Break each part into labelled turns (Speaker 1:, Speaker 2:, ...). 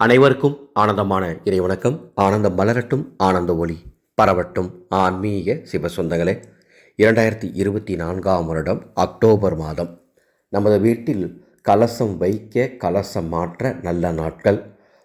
Speaker 1: அனைவருக்கும் ஆனந்தமான இறைவணக்கம். ஆனந்தம் மலரட்டும் ஆனந்த ஒளி பரவட்டும். ஆன்மீக சிவசொந்தங்களே இரண்டாயிரத்தி இருபத்தி நான்காம் வருடம் அக்டோபர் மாதம். நமது வீட்டில் கலசம் வைக்க கலசம் மாற்ற நல்ல நாட்கள்.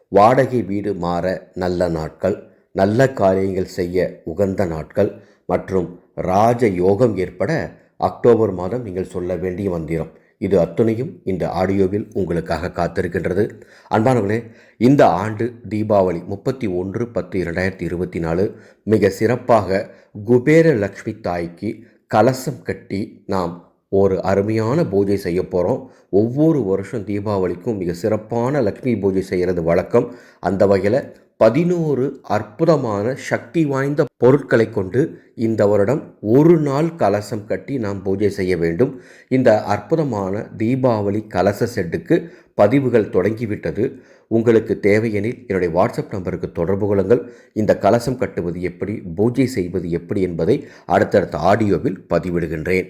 Speaker 1: வாடகை வீடு மாற நல்ல நாட்கள். நல்ல காரியங்கள் செய்ய உகந்த நாட்கள். மற்றும் ராஜ யோகம் ஏற்பட அக்டோபர் மாதம் நீங்கள் சொல்ல வேண்டிய மந்திரம் இது அத்துணையும் இந்த ஆடியோவில் உங்களுக்காக காத்திருக்கின்றது. அன்பானவர்களே இந்த ஆண்டு தீபாவளி முப்பத்தி ஒன்று பத்து இரண்டாயிரத்தி இருபத்தி நாலு மிக சிறப்பாக குபேர லக்ஷ்மி தாய்க்கு கலசம் கட்டி நாம் ஒரு அருமையான பூஜை செய்ய போகிறோம் ஒவ்வொரு வருஷம் தீபாவளிக்கும் மிக சிறப்பான லக்ஷ்மி பூஜை செய்கிறது வழக்கம். அந்த வகையில் பதினோரு அற்புதமான சக்தி வாய்ந்த பொருட்களை கொண்டு இந்த வருடம் ஒரு நாள் கலசம் கட்டி நாம் பூஜை செய்ய வேண்டும். இந்த அற்புதமான தீபாவளி கலச செட்டுக்கு பதிவுகள் தொடங்கிவிட்டது. உங்களுக்கு தேவையெனில் என்னுடைய வாட்ஸ்அப் நம்பருக்கு தொடர்பு கொள்ளுங்கள். இந்த கலசம் கட்டுவது எப்படி பூஜை செய்வது எப்படி என்பதை அடுத்தடுத்த ஆடியோவில் பதிவிடுகின்றேன்.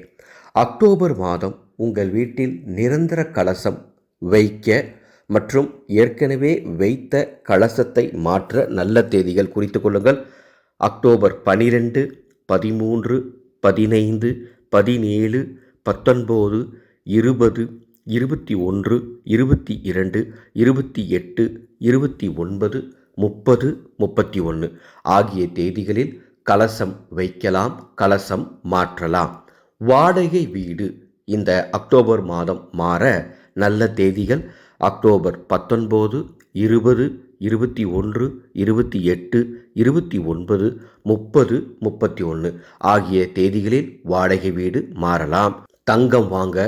Speaker 1: அக்டோபர் மாதம் உங்கள் வீட்டில் நிரந்தர கலசம் வைக்க மற்றும் ஏற்கனவே வைத்த கலசத்தை மாற்ற நல்ல தேதிகள் குறித்து கொள்ளுங்கள். அக்டோபர் பனிரெண்டு பதிமூன்று பதினைந்து பதினேழு பத்தொன்பது இருபது இருபத்தி ஒன்று இருபத்தி இரண்டு இருபத்தி எட்டு இருபத்தி ஒன்பது முப்பது முப்பத்தி ஒன்று ஆகிய தேதிகளில் கலசம் வைக்கலாம் கலசம் மாற்றலாம். வாடகை வீடு இந்த அக்டோபர் மாதம் மாற நல்ல தேதிகள் அக்டோபர் பத்தொன்பது இருபது இருபத்தி ஒன்று இருபத்தி எட்டு இருபத்தி ஒன்பது முப்பது முப்பத்தி ஒன்று ஆகிய தேதிகளில் வாடகை வீடு மாறலாம். தங்கம் வாங்க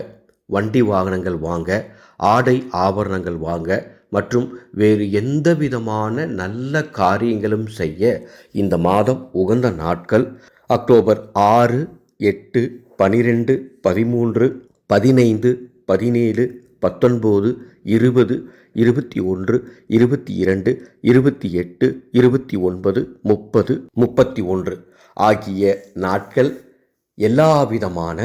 Speaker 1: வண்டி வாகனங்கள் வாங்க ஆடை ஆபரணங்கள் வாங்க மற்றும் வேறு எந்த விதமான நல்ல காரியங்களும் செய்ய இந்த மாதம் உகந்த நாட்கள். அக்டோபர் ஆறு எட்டு பனிரெண்டு பதிமூன்று பதினைந்து பதினேழு பத்தொன்பது இருபது இருபத்தி ஒன்று இருபத்தி இரண்டு இருபத்தி எட்டு இருபத்தி ஒன்பது முப்பது முப்பத்தி ஒன்று ஆகிய நாட்கள் எல்லாவிதமான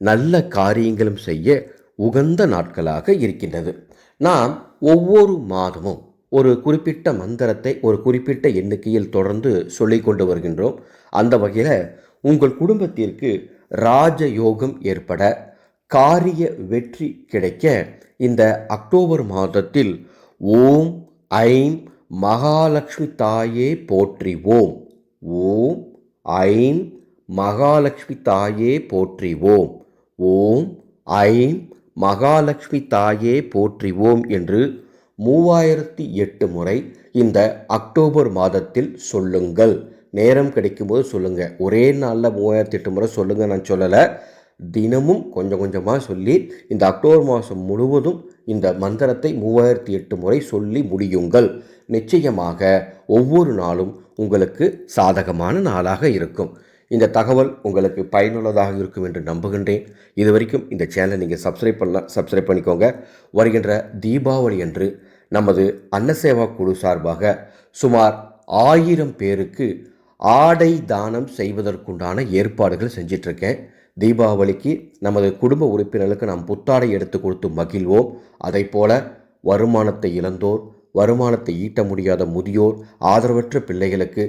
Speaker 1: நல்ல காரியங்களும் செய்ய உகந்த நாட்களாக இருக்கின்றது. நாம் ஒவ்வொரு மாதமும் ஒரு குறிப்பிட்ட மந்திரத்தை ஒரு குறிப்பிட்ட எண்ணிக்கையில் தொடர்ந்து சொல்லி கொண்டு வருகின்றோம். அந்த வகையில் உங்கள் குடும்பத்திற்கு ராஜயோகம் ஏற்பட காரிய வெற்றி கிடைக்க இந்த அக்டோபர் மாதத்தில் ஓம் ஐம் மகாலட்சுமி தாயே போற்றிவோம். ஓம் ஐம் மகாலட்சுமி தாயே போற்றிவோம். ஓம் ஐம் மகாலட்சுமி தாயே போற்றிவோம் என்று மூவாயிரத்தி எட்டு முறை இந்த அக்டோபர் மாதத்தில் சொல்லுங்கள். நேரம் கிடைக்கும்போது சொல்லுங்கள் ஒரே நாளில் மூவாயிரத்தி எட்டு முறை சொல்லுங்கள் நான் சொல்லலை. தினமும் கொஞ்சம் கொஞ்சமாக சொல்லி இந்த அக்டோபர் மாதம் முழுவதும் இந்த மந்திரத்தை மூவாயிரத்தி எட்டு முறை சொல்லி முடியுங்கள். நிச்சயமாக ஒவ்வொரு நாளும் உங்களுக்கு சாதகமான நாளாக இருக்கும். இந்த தகவல் உங்களுக்கு பயனுள்ளதாக இருக்கும் என்று நம்புகின்றேன். இது வரைக்கும் இந்த சேனலை நீங்கள் சப்ஸ்கிரைப் பண்ணலாம் சப்ஸ்கிரைப் பண்ணிக்கோங்க. வருகின்ற தீபாவளி அன்று நமது அன்னசேவா குழு சார்பாக சுமார் ஆயிரம் பேருக்கு ஆடை தானம் செய்வதற்குண்டான ஏற்பாடுகள் செஞ்சிட்ருக்கேன். தீபாவளிக்கு நமது குடும்ப உறுப்பினர்களுக்கு நாம் புத்தாடை எடுத்து கொடுத்து மகிழ்வோம். அதை போல வருமானத்தை இழந்தோர் வருமானத்தை ஈட்ட முடியாத முதியோர் ஆதரவற்ற பிள்ளைகளுக்கு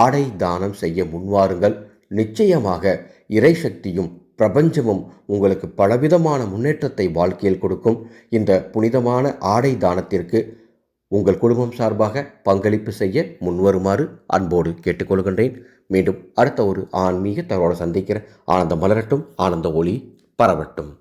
Speaker 1: ஆடை தானம் செய்ய முன்வாருங்கள். நிச்சயமாக இறை சக்தியும் பிரபஞ்சமும் உங்களுக்கு பலவிதமான முன்னேற்றத்தை வாழ்க்கையில் கொடுக்கும். இந்த புனிதமான ஆடை தானத்திற்கு உங்கள் குடும்பம் சார்பாக பங்களிப்பு செய்ய முன்வருமாறு அன்போடு கேட்டுக்கொள்கின்றேன். மீண்டும் அடுத்த ஒரு ஆன்மீக தகவலை சந்திக்கிற ஆனந்த மலரட்டும் ஆனந்த ஒளி பரவட்டும்.